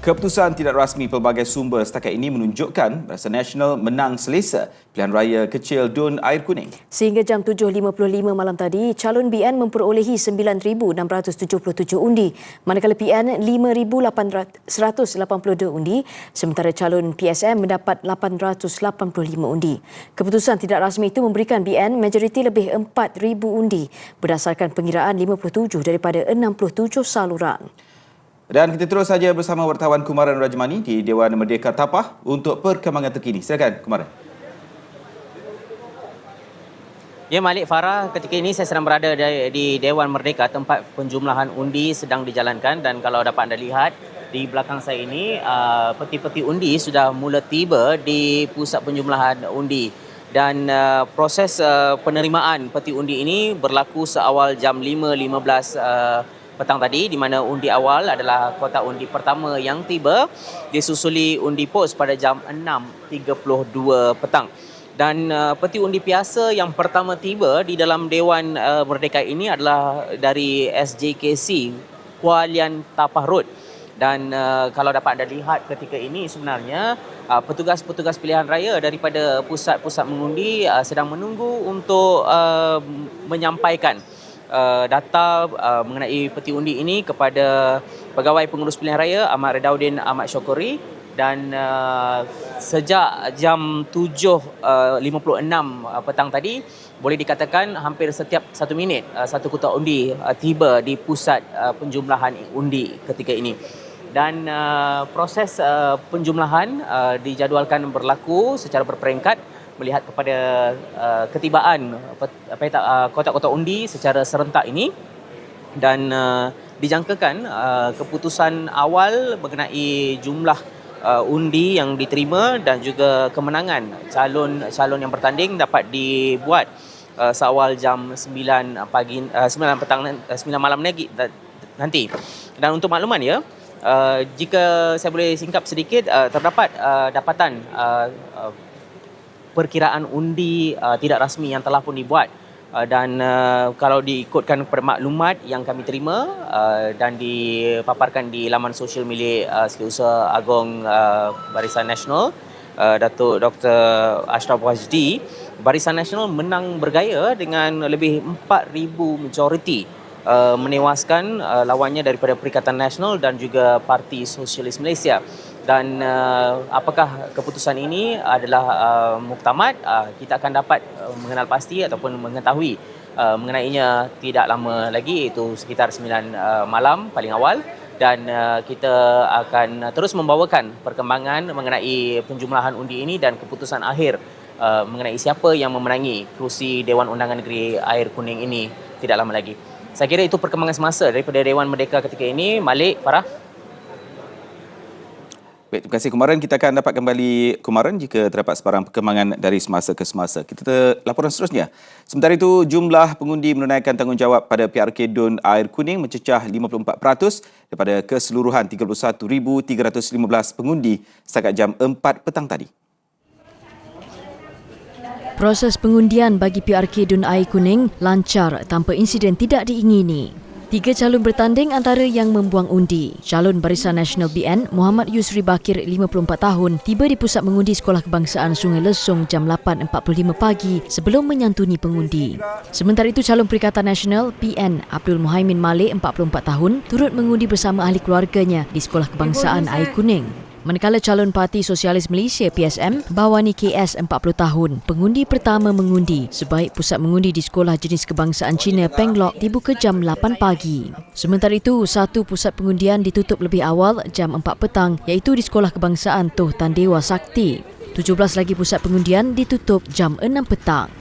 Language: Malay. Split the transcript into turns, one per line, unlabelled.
Keputusan tidak rasmi pelbagai sumber setakat ini menunjukkan Barisan Nasional menang selesa pilihan raya kecil Dun Air Kuning.
Sehingga jam 7.55 malam tadi, calon BN memperolehi 9,677 undi, manakala PN 5,182 undi, sementara calon PSM mendapat 885 undi. Keputusan tidak rasmi itu memberikan BN majoriti lebih 4,000 undi berdasarkan pengiraan 57 daripada 67 saluran.
Dan kita terus saja bersama wartawan Kumaran Rajmani di Dewan Merdeka Tapah untuk perkembangan terkini. Silakan Kumaran.
Ya Malik Farah, ketika ini saya sedang berada di Dewan Merdeka tempat penjumlahan undi sedang dijalankan dan kalau dapat anda lihat di belakang saya ini uh, peti-peti undi sudah mula tiba di pusat penjumlahan undi dan uh, proses uh, penerimaan peti undi ini berlaku seawal jam 5.15 petang tadi di mana undi awal adalah kotak undi pertama yang tiba. Disusuli undi pos pada jam 6.32 petang. Dan uh, peti undi biasa yang pertama tiba di dalam Dewan uh, Merdeka ini adalah dari SJKC Kualian Tapah Road. Dan uh, kalau dapat anda lihat ketika ini sebenarnya uh, petugas-petugas pilihan raya daripada pusat-pusat mengundi uh, sedang menunggu untuk uh, menyampaikan uh, data uh, mengenai peti undi ini kepada pegawai pengurus pilihan raya Ahmad Redaudin Ahmad Syokuri dan uh, sejak jam 7.56 uh, uh, petang tadi boleh dikatakan hampir setiap satu minit uh, satu kotak undi uh, tiba di pusat uh, penjumlahan undi ketika ini. Dan uh, proses uh, penjumlahan uh, dijadualkan berlaku secara berperingkat melihat kepada uh, ketibaan peta uh, kotak-kotak undi secara serentak ini dan uh, dijangkakan uh, keputusan awal mengenai jumlah uh, undi yang diterima dan juga kemenangan calon-calon yang bertanding dapat dibuat uh, seawal jam 9 pagi uh, 9 petang uh, 9 malam lagi nanti. Dan untuk makluman ya, uh, jika saya boleh singkap sedikit uh, terdapat uh, dapatan uh, uh, perkiraan undi uh, tidak rasmi yang telah pun dibuat uh, dan uh, kalau diikutkan kepada maklumat yang kami terima uh, dan dipaparkan di laman sosial milik uh, Setiausaha Agong uh, Barisan Nasional uh, Datuk Dr. Ashraf Wajdi Barisan Nasional menang bergaya dengan lebih 4000 majoriti uh, menewaskan uh, lawannya daripada Perikatan Nasional dan juga Parti Sosialis Malaysia dan uh, apakah keputusan ini adalah uh, muktamad uh, kita akan dapat uh, mengenal pasti ataupun mengetahui uh, mengenainya tidak lama lagi iaitu sekitar 9 uh, malam paling awal dan uh, kita akan terus membawakan perkembangan mengenai penjumlahan undi ini dan keputusan akhir uh, mengenai siapa yang memenangi kerusi Dewan Undangan Negeri Air Kuning ini tidak lama lagi. Saya kira itu perkembangan semasa daripada Dewan Merdeka ketika ini. Malik, Farah.
Baik, terima kasih Kumaran. Kita akan dapat kembali Kumaran jika terdapat sebarang perkembangan dari semasa ke semasa. Kita ter laporan seterusnya. Sementara itu, jumlah pengundi menunaikan tanggungjawab pada PRK Dun Air Kuning mencecah 54% daripada keseluruhan 31,315 pengundi setakat jam 4 petang tadi.
Proses pengundian bagi PRK Dun Air Kuning lancar tanpa insiden tidak diingini. Tiga calon bertanding antara yang membuang undi. Calon Barisan Nasional BN, Muhammad Yusri Bakir, 54 tahun, tiba di pusat mengundi Sekolah Kebangsaan Sungai Lesung jam 8.45 pagi sebelum menyantuni pengundi. Sementara itu, calon Perikatan Nasional PN, Abdul Muhaimin Malik, 44 tahun, turut mengundi bersama ahli keluarganya di Sekolah Kebangsaan Air Kuning. Manakala calon Parti Sosialis Malaysia PSM, Bawani KS 40 tahun, pengundi pertama mengundi sebaik pusat mengundi di Sekolah Jenis Kebangsaan Cina Penglok dibuka jam 8 pagi. Sementara itu, satu pusat pengundian ditutup lebih awal jam 4 petang iaitu di Sekolah Kebangsaan Toh Tandewa Sakti. 17 lagi pusat pengundian ditutup jam 6 petang.